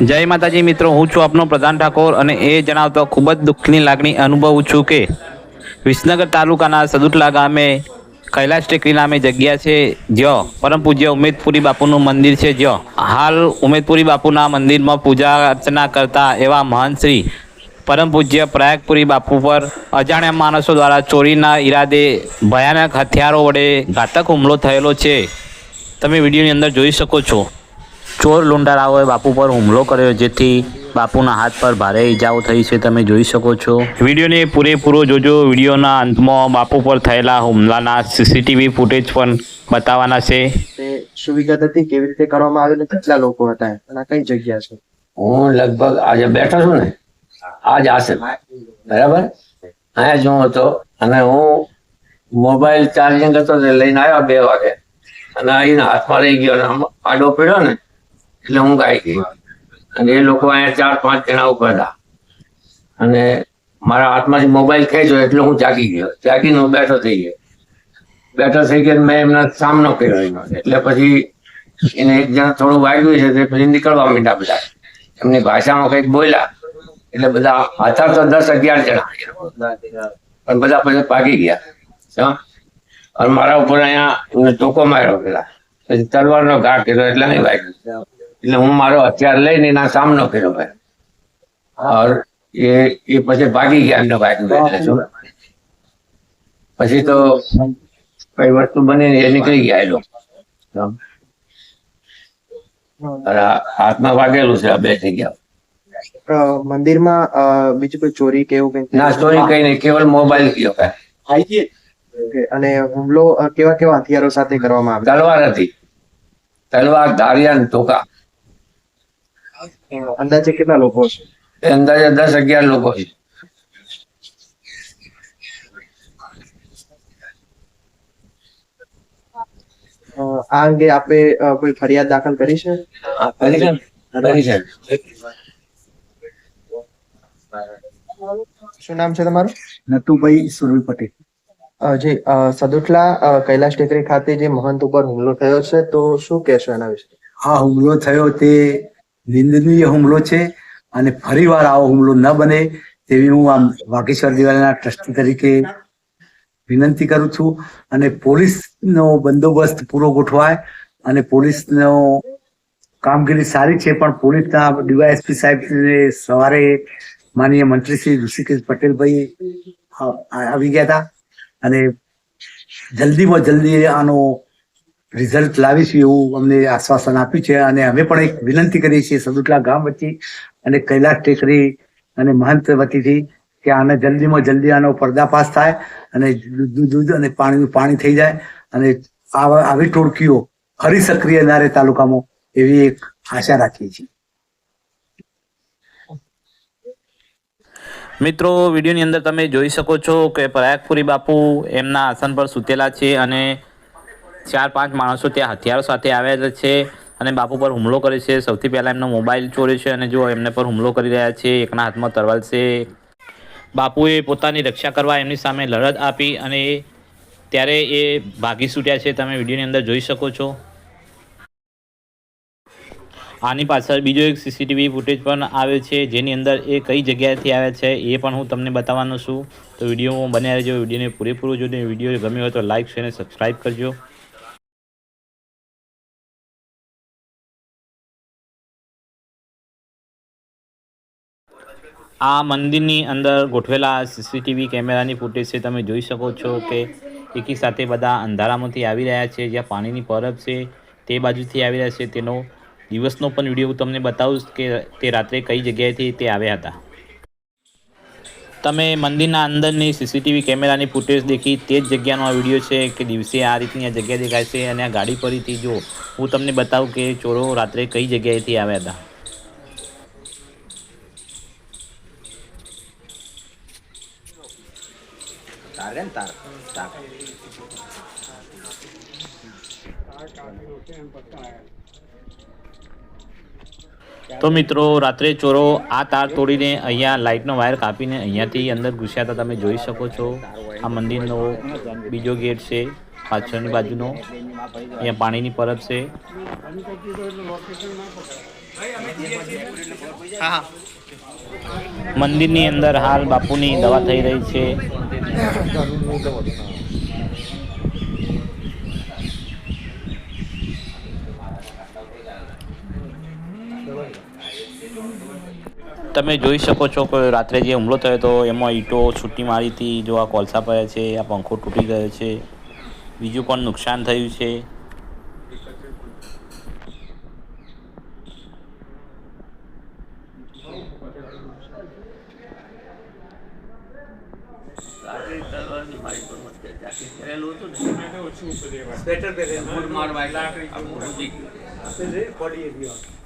જય માતાજી મિત્રો, હું છું આપનો પ્રધાન ઠાકોર અને એ જણાવતો ખૂબ જ દુઃખની લાગણી અનુભવું છું કે વિસનગર તાલુકાના સદુટલા ગામે કૈલાશ ટેકરી નામે જગ્યા છે, જ્યાં પરમ પૂજ્ય ઉમેદપુરી બાપુનું મંદિર છે, જ્યાં હાલ ઉમેદપુરી બાપુના મંદિરમાં પૂજા અર્ચના કરતા એવા મહંત શ્રી પરમ પૂજ્ય પ્રયાગપુરી બાપુ પર અજાણ્યા માણસો દ્વારા ચોરીના ઈરાદે ભયાનક હથિયારો વડે ઘાતક હુમલો થયેલો છે. તમે વિડીયોની અંદર જોઈ શકો છો. ચોર લુંડારાઓએ બાપુ પર હુમલો કર્યો જેથી બાપુના હાથ પર ભારે ઈજાઓ થઈ છે તમે જોઈ શકો છો. વિડીયોને પૂરેપૂરો જોજો. વિડીયોના અંતમાં બાપુ પર થયેલા હુમલાના સીસીટીવી ફૂટેજ પણ બતાવવાના છે. તે શું વિગત હતી કેવી રીતે કરવામાં આવેલું કેટલા લોકો હતા અને કઈ જગ્યા છે? હું લગભગ આજે બેઠો છું ને. આજ આશે. બરાબર? અહીંયા જ હું હતો અને હું મોબાઈલ ચાર્જિંગ હતો લઈને આવ્યા બે વાગે. અને આવીને હાથમાં રહી ગયો આડો પીડ્યો ને એટલે હું ગાઈ ગઈ અને એ લોકો અહીંયા ચાર પાંચ જણા ઊભા હતા. અને મારા હાથમાંથી મોબાઈલ ખેંચ્યો એટલે હું જાગી ગયો. જાગીને હું બેઠો થઈ ગયો. બેઠો થઈ ગયો મેં એમનો સામનો કર્યો એનો. એટલે પછી એને એક જણ થોડું વાગ્યું છે તે પછી નીકળવા માંડ્યા બધા. એમની ભાષામાં કંઈક બોલ્યા. એટલે બધા હતા તો દસ અગિયાર જણા. પણ બધા પછી ભાગી ગયા? અને મારા ઉપર અહીંયા ટોકો માર્યો પેલા. પછી તલવારનો ઘા કર્યો એટલે નહીં વાગ્યું. એટલે હું મારો હથિયાર લઈને એના સામનો કર્યો ભાઈ. એ એ પછી ભાગી ગયા એમનો ભાઈ પછી તો કઈ વસ્તુ બની એ નીકળી ગયા એ લોકો. હાથમાં વાગેલું છે આ બે જગ્યા ગયા. મંદિરમાં બીજું કોઈ ચોરી કે એવું કઈ ના ચોરી કઈ નહીં કેવલ મોબાઈલ ગયો કાંઈ અને હુમલો કેવા કેવા હથિયારો સાથે કરવામાં આવ્યો? તલવાર હતી. તલવાર ધારિયા ને ટોકા અંદાજે કેટલા લોકો છે અંદાજે દસ અગિયાર લોકો છે. આ અંગે આપે કોઈ ફરિયાદ દાખલ કરી છે? શું નામ છે તમારું? નતુભાઈ સુરવી પટેલ. જી સદુટલા કૈલાશ ટેકરી ખાતે જે મહંત ઉપર હુમલો થયો છે તો શું કહેશો એના વિશે? હા હુમલો થયો તે નિંદનીય હુમલો છે અને ફરીવાર આવો હુમલો ન બને તેવી હું આમ વાઘેશ્વર દિવાળીના ટ્રસ્ટી તરીકે વિનંતી કરું છું અને પોલીસનો બંદોબસ્ત પૂરો ગોઠવાય અને પોલીસનો કામગીરી સારી છે, પણ પોલીસના ડીવાયએસપી સાહેબ સવારે માનીય મંત્રી શ્રી ઋષિકેશ પટેલભાઈ આવી ગયા હતા. અને જલ્દીમાં જલ્દી આનો રિઝલ્ટ લાવીશું એવું અમને આશ્વાસન આપ્યું છે અને અમે પણ એક વિનંતી કરીએ છીએ સદુટલા ગામ વચ્ચે અને કૈલાસ ટેકરી અને મહંત વતીથી કે આને જલ્દીમાં જલ્દી આનો પર્દાફાશ થાય અને દૂધ અને પાણીનું પાણી થઈ જાય અને આવા ટોળકીઓ ફરી સક્રિય ના તાલુકામાં એવી એક આશા રાખીએ છીએ. મિત્રો, વિડીયોની અંદર તમે જોઈ શકો છો કે પ્રયાગપુરી બાપુ એમના આસન પર સૂતેલા છે અને ચાર, પાંચ માણસો ત્યાં હથિયારો સાથે આવ્યા છે અને બાપુ પર હુમલો કરે છે. સૌથી પહેલાં એમનો મોબાઈલ ચોરે છે અને જો એમને પર હુમલો કરી રહ્યા છે, એકના હાથમાં તરવાલ છે. બાપુએ પોતાની રક્ષા કરવા એમની સામે લડત આપી અને ત્યારે એ ભાગી છૂટ્યા છે. તમે વિડીયોની અંદર જોઈ શકો છો. આની પાછળ બીજો એક સીસીટીવી ફૂટેજ પણ આવે છે, જેની અંદર એ કઈ જગ્યાએથી આવે છે એ પણ હું તમને બતાવવાનો છું. તો વીડિયો બન્યા રહેજો, વિડીયોને પૂરેપૂરો જોઈને વીડિયો ગમ્યો હોય તો લાઇક શેર અને સબસ્ક્રાઈબ કરજો. આ મંદિરની અંદર ગોઠવેલા સીસીટીવી કેમેરાની ફૂટેજ છે, તમે જોઈ શકો છો કે એકી સાથે બધા અંધારામાંથી આવી રહ્યા છે, જ્યાં પાણીની પરબ છે, તે બાજુથી આવી રહ્યા છે. તેનો દિવસનો પણ વીડિયો હું તમને બતાવું કે તે રાત્રે કઈ જગ્યાએથી તે આવ્યા હતા. તમે મંદિરના અંદરની સીસીટીવી કેમેરાની ફૂટેજ દેખી તે જ જગ્યાનો આ વીડિયો છે કે દિવસે આ રીતની આ જગ્યા દેખાય છે અને આ ગાડી ફરીથી જો હું તમને બતાવું કે ચોરો રાત્રે કઈ જગ્યાએથી આવ્યા હતા. તો મિત્રો રાત્રે ચોરો આ તાર તોડીને અહીંયા લાઇટનો વાયર કાપીને અહીંયાથી અંદર ઘૂસ્યા હતા તમે જોઈ શકો છો. આ મંદિરનો બીજો ગેટ છે પાછળની બાજુનો. અહીંયા પાણીની પરબ છે. મંદિરની અંદર હાલ બાપુની દવા થઈ રહી છે. તમે જોઈ શકો છો કે રાત્રે જે હુમલો થયો હતો, એમાં ઈંટો છૂટી મારી હતી, જો આ કોલસા પડ્યા છે, આ પંખો તૂટી ગયો છે, બીજું પણ નુકસાન થયું છે. સ્વેટર પહેરેલું. મારવા બધું થઈ ગયું.